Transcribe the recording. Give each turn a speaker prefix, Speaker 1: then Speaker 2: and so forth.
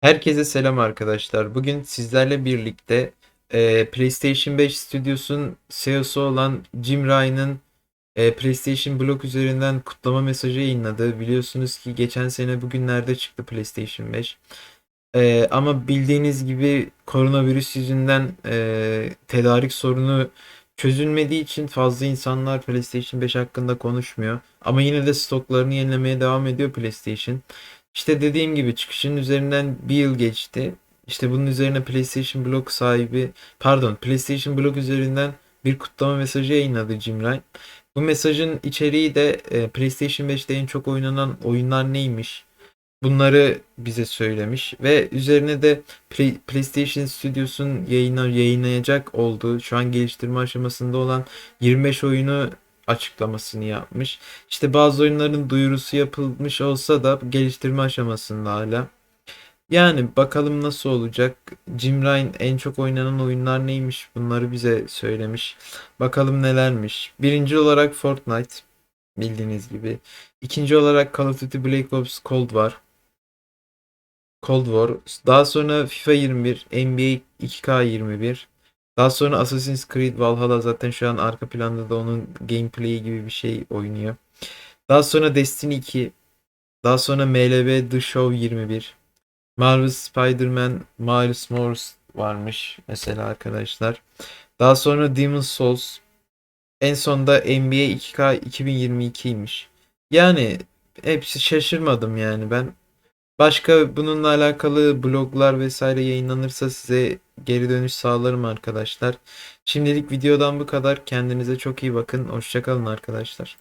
Speaker 1: Herkese selam arkadaşlar. Bugün sizlerle birlikte e, PlayStation 5 stüdyosunun CEO'su olan Jim Ryan'ın e, PlayStation Blog üzerinden kutlama mesajı yayınladı. Biliyorsunuz ki geçen sene bugünlerde çıktı PlayStation 5. E, ama bildiğiniz gibi koronavirüs yüzünden e, tedarik sorunu çözülmediği için fazla insanlar PlayStation 5 hakkında konuşmuyor. Ama yine de stoklarını yenilemeye devam ediyor PlayStation. İşte dediğim gibi çıkışın üzerinden bir yıl geçti. İşte bunun üzerine PlayStation Blog sahibi, pardon PlayStation Blog üzerinden bir kutlama mesajı yayınladı Jim Ryan. Bu mesajın içeriği de e, PlayStation 5'te en çok oynanan oyunlar neymiş? Bunları bize söylemiş ve üzerine de Play- PlayStation Studios'un yayına, yayınlayacak olduğu şu an geliştirme aşamasında olan 25 oyunu açıklamasını yapmış. İşte bazı oyunların duyurusu yapılmış olsa da geliştirme aşamasında hala. Yani bakalım nasıl olacak. Jim Ryan en çok oynanan oyunlar neymiş bunları bize söylemiş. Bakalım nelermiş. Birinci olarak Fortnite bildiğiniz gibi. İkinci olarak Call of Duty Black Ops Cold War. Cold War. Daha sonra FIFA 21, NBA 2K21. Daha sonra Assassin's Creed Valhalla zaten şu an arka planda da onun gameplay'i gibi bir şey oynuyor. Daha sonra Destiny 2. Daha sonra MLB The Show 21. Marvel Spider-Man Miles Morales varmış mesela arkadaşlar. Daha sonra Demon's Souls. En sonda NBA 2K 2022'ymiş. Yani hepsi şaşırmadım yani ben. Başka bununla alakalı bloglar vesaire yayınlanırsa size geri dönüş sağlarım arkadaşlar. Şimdilik videodan bu kadar. Kendinize çok iyi bakın. Hoşçakalın arkadaşlar.